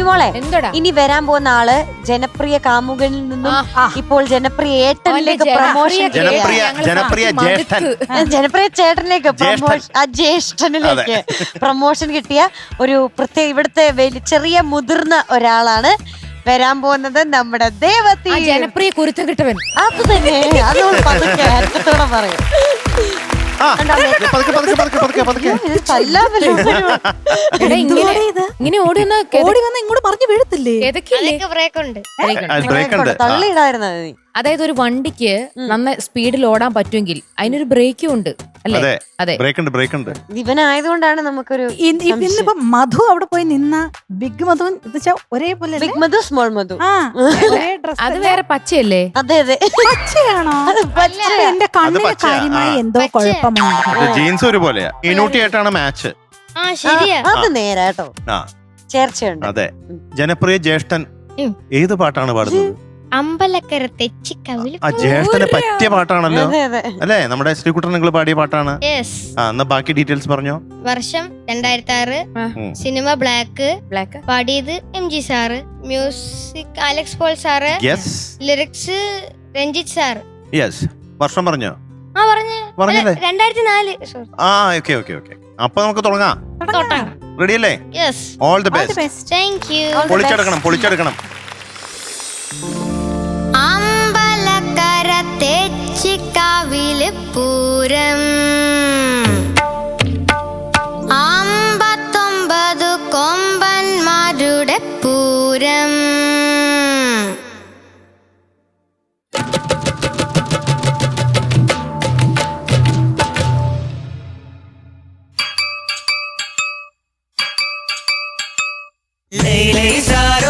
സിമിമോളെ എന്തോടാ? ഇനി വരാൻ പോകുന്ന ആൾ ജനപ്രിയ കാമുകനിൽ നിന്നും ഇപ്പോൾ ജനപ്രിയ ഏട്ടനിലേക്ക് പ്രൊമോഷൻ ജനപ്രിയ ജനപ്രിയ ജനപ്രിയ മടുത്ത്. ജ്യേഷ്ഠൻ. ജനപ്രിയ ചേട്ടനിലേക്ക്. പ്രൊമോഷൻ ആ ജ്യേഷ്ഠനിലേക്ക് പ്രൊമോഷൻ കിട്ടിയ ഒരു പ്രത്യേക ഇവിടുത്തെ വലിയ ചെറിയ മുതിർന്ന ഒരാളാണ് വരാൻ പോകുന്നത് നമ്മുടെ ആ ദേവത്തി ജനപ്രിയ കുരുത്തം കിട്ടവൻ. അത് തന്നെ. അത് പതുക്കെ അറ്റത്തോടെ പറയും. ഇങ്ങനെ ഇത്? ഇങ്ങനെ ഓടി വന്ന ഓടി വന്ന് ഇങ്ങോട്ട് പറഞ്ഞു വീഴത്തില്ലേ? ബ്രേക്ക് ഉണ്ട്. തള്ളിയിടായിരുന്നത് അതായത് ഒരു വണ്ടിക്ക് നന്ന സ്പീഡിൽ ഓടാൻ പറ്റുമെങ്കിൽ അതിനൊരു ബ്രേക്കും ഉണ്ട് അല്ലേ? അതെ. ബ്രേക്ക് ഉണ്ട് ബ്രേക്ക് ഉണ്ട് ഇവനായതുകൊണ്ടാണ് നമുക്കൊരു ഇന്ന് ഇന്നിപ്പോ മധു അവിടെ പോയി നിന്ന ബിഗ് മധു എന്ന് വെച്ചാ ഒരേപോലെ അല്ലേ? ബിഗ് മധു സ്മോൾ മധു. അത് വേറെ പച്ചയല്ലേ? അതെ അതെ. പച്ചയാണോ? അത് പച്ച. അപ്പൊ എന്റെ കണ്ണിന് കാര്യമായി. എന്തോ കുഴപ്പമാണ് ജീൻസ് ഒരുപോലെയാ. മീനൂട്ടിയായിട്ടാണ് മാച്ച്. ആ ശരിയാ. അത് നേരാട്ടോ ആ. ചേർച്ചയുണ്ട്. അതെ. ജനപ്രിയ ജ്യേഷ്ഠൻ ഏത് പാട്ടാണ് പാടുന്നത്? അമ്പലക്കര തെച്ചിക്കവിൽ ആ ജ്യേഷ്ഠന് പറ്റിയ പാട്ടാണല്ലോ. അതെ അതെ. അല്ലേ? നമ്മുടെ ശ്രീകുട്ടൻ നിങ്ങൾ പാടിയ പാട്ടാണ്? യെസ് ആ എന്നാ ബാക്കി ഡീറ്റെയിൽസ് പറഞ്ഞോ? വർഷം രണ്ടായിരത്തി ആറ് ഉം. Cinema Black. ബ്ലാക്ക്. പാടിയത് M G sir. Music Alex Paul sir. Yes lyrics Ranjith sir. Yes വർഷം പറഞ്ഞോ? ആ പറഞ്ഞ. പറഞ്ഞല്ലേ? രണ്ടായിരത്തി നാല് ആ ഓക്കെ ഓക്കെ ഓക്കെ അപ്പൊ നമുക്ക് തുടങ്ങാം. റെഡി അല്ലേ? Yes all the best best. Thank you പൊളിച്ചെടുക്കണം പൊളിച്ചെടുക്കണം. തെച്ചിക്കാവിൽ പൂരം. അമ്പത്തൊമ്പത് കൊമ്പന്മാരുടെ പൂരം. ലൈ ലൈ സാരോ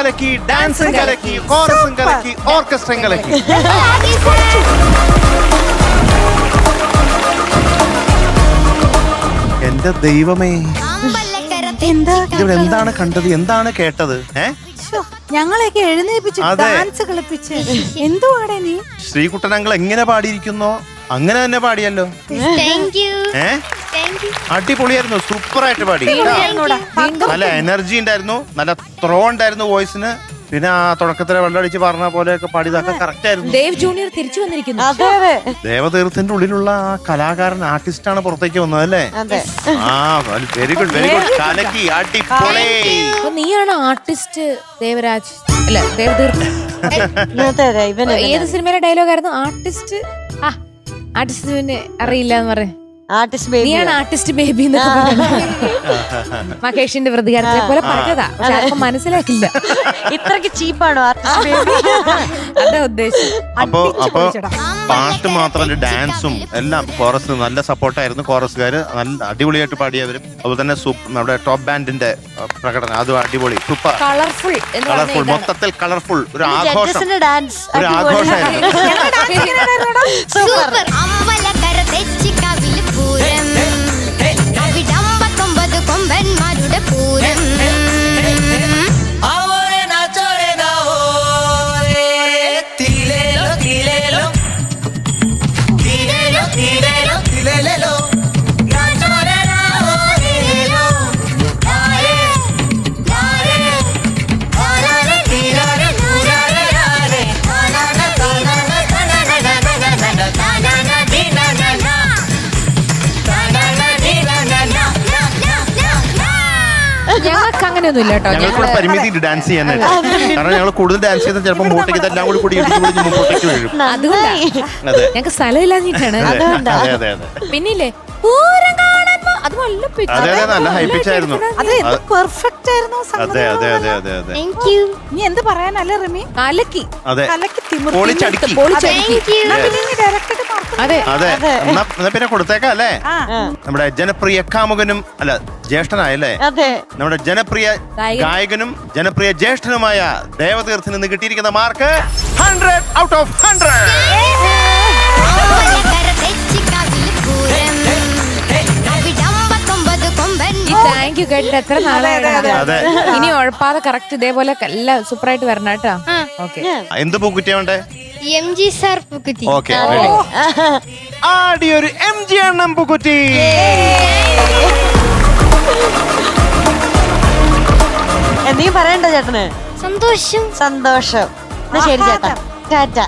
കലക്കി ഡാൻസും കലക്കി കോറസും കലക്കി ഓർക്കസ്ട്രയും കലക്കി. എന്റെ ദൈവമേ. എന്താ ഇതിവിടെ എന്താണ് കണ്ടത്? എന്താണ് കേട്ടത്? ഏ? ഞങ്ങളെയൊക്കെ എഴുന്നേപ്പിച്ച് അതെ. ഡാൻസ് കളിപ്പിച്ച്. എന്തുവാടേ നീ? ശ്രീകുട്ടനങ്ങൾ എങ്ങനെ പാടിയിരിക്കുന്നോ? അങ്ങനെ തന്നെ പാടിയല്ലോ. താങ്ക് യു ഏ? അടിപൊളിയായിരുന്നു സൂപ്പർ ആയിട്ട് പാടി നല്ല എനർജി ഉണ്ടായിരുന്നു നല്ല ത്രോ ഉണ്ടായിരുന്നു വോയിസിന് പിന്നെ ആ തുടക്കത്തിലെ വെള്ളടിച്ച് പറഞ്ഞ പോലെയൊക്കെ പാടിയതൊക്കെ കറക്റ്റ് ആയിരുന്നു. ദേവ് ജൂനിയർ തിരിച്ചു വന്നിരിക്കുന്നു. അതെ അതെ. ദേവതീർത്ഥത്തിന്റെ ഉള്ളിലുള്ള ആ കലാകാരൻ ആർട്ടിസ്റ്റ് ആണ് പുറത്തേക്ക് വന്നത് അല്ലേ? അതെ. ആ വെരി ഗുഡ് വെരി ഗുഡ് കലക്കി അടിപൊളി. നീയാണ് ആർട്ടിസ്റ്റ് ദേവരാജ് അല്ല ദേവതീർത്ഥൻ ഏത് സിനിമയിലെ ഡയലോഗ് ആയിരുന്നു? ആർട്ടിസ്റ്റ് ആ ആർട്ടിസ്റ്റ് പിന്നെ അറിയില്ല എന്ന് പറ ആർട്ടിസ്റ്റ് ബേബി നീയാണ് ആർട്ടിസ്റ്റ് ബേബി മഹേഷിന്റെ പ്രതികാരത്തെ പോലെ പറഞ്ഞതാ. പക്ഷെ ആർക്കും മനസ്സിലാക്കില്ല ഇത്രക്ക് ചീപ്പാണോ ആർട്ടിസ്റ്റ് ബേബി അതാ അപ്പോ അപ്പോ. പാട്ട് മാത്രമല്ല ഡാൻസും എല്ലാം കോറസ് നല്ല സപ്പോർട്ടായിരുന്നു കോറസുകാര് നല്ല അടിപൊളിയായിട്ട് പാടിയവരും. അതുപോലെ തന്നെ നമ്മുടെ ടോപ്പ് ബാൻഡിന്റെ പ്രകടനം. അതും അടിപൊളി. സൂപ്പർ. കളർഫുൾ കളർഫുൾ മൊത്തത്തിൽ കളർഫുൾ ഒരു ആഘോഷം. ഒരു ആഘോഷമായിരുന്നു. സൂപ്പർ. അങ്ങനെയൊന്നും ഇല്ല കേട്ടോ. ഞങ്ങൾ കൂടെ പരിമിതി ഡാൻസ് ചെയ്യാനായിട്ട് കാരണം ഞങ്ങൾ കൂടുതൽ ഡാൻസ് ചെയ്താൽ ചിലപ്പോൾ മുമ്പോട്ടേക്ക് എല്ലാം കൂടി കൂടി മുമ്പോട്ടേക്ക് വീഴും. അതുകൊണ്ടാ. അതെ. ഞങ്ങൾക്ക് സ്ഥലമില്ലാഞ്ഞിട്ടാണ്. അതെ. അതെ അതെ അതെ. പിന്നില്ലേ? പൂരം അത് നല്ല pitch. അതെ അതെ നല്ല ഹൈപ്പിച്ചായിരുന്നു. അത് എന്ത് പെർഫെക്റ്റ് ആയിരുന്നു അതെ അതെ അതെ അതെ അതെ. താങ്ക് യു നീ എന്ത് പറയാനല്ലേ റിമി? കലക്കി. അതെ. കലക്കി തിമിർത്തി. പൊളിച്ചടുക്കി പൊളിച്ചടുക്കി താങ്ക് യു ഡയറക്റ്റ് അതെ. അതെ. എന്നാ എന്നാ പിന്നെ കൊടുത്തേക്കാം അല്ലേ? ആ. നമ്മുടെ ജനപ്രിയ കാമുകനും അല്ല ജ്യേഷ്ഠനായല്ലേ? അതെ. നമ്മുടെ ജനപ്രിയ ഗായകൻ. ഗായകനും ജനപ്രിയ ജ്യേഷ്ഠനുമായ ദേവതീർത്ഥിൽ നിന്ന് കിട്ടിയിരിക്കുന്ന mark hundred out of hundred thank you കേട്ടിട്ട് എത്ര നാളായി അതെ ഇനി ഉഴപ്പാതെ കറക്റ്റ് ഇതേപോലെ എല്ലാം സൂപ്പറായിട്ട് വരണം കേട്ടോ. ഓക്കെ എന്ത് പൂക്കുറ്റിയാ വേണ്ടേ? എം ജി സാർ പൂക്കുറ്റി. ഓക്കെ ആടിയൊരു എം ജി എണ്ണം പൂക്കുറ്റി. എന്തെങ്കിലും പറയണ്ട ചേട്ടന്. സന്തോഷം. സന്തോഷം. ശരി ചേട്ടാ. ടാറ്റ.